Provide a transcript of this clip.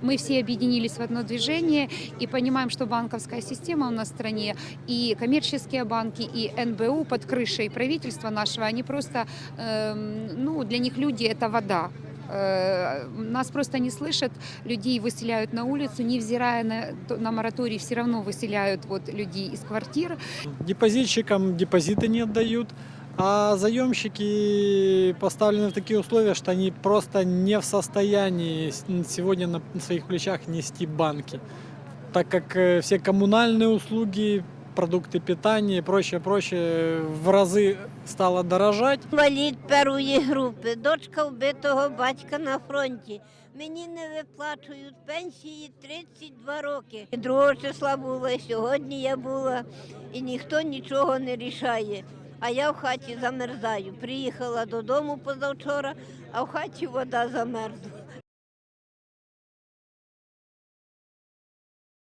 Мы все объединились в одно движение и понимаем, что банковская система у нас в стране и коммерческие банки, и НБУ под крышей правительства нашего, они просто, эм, ну, для них люди – это вода. Э, Нас просто не слышат, людей выселяют на улицу, невзирая на, то- на мораторий, все равно выселяют вот людей из квартир. Депозитчикам депозиты не отдают, а заемщики поставлены в такие условия, что они просто не в состоянии с- сегодня на своих плечах нести банки, так как э, все коммунальные услуги, продукты питания и прочее, прочее в разы стало дорожать. Інвалід першої групи, дочка вбитого батька на фронті. Мені не виплачують пенсії 32 роки. Другого числа була, і сьогодні я була, і ніхто нічого не рішає. А я в хаті замерзаю. Приїхала додому позавчора, а в хаті вода замерзла.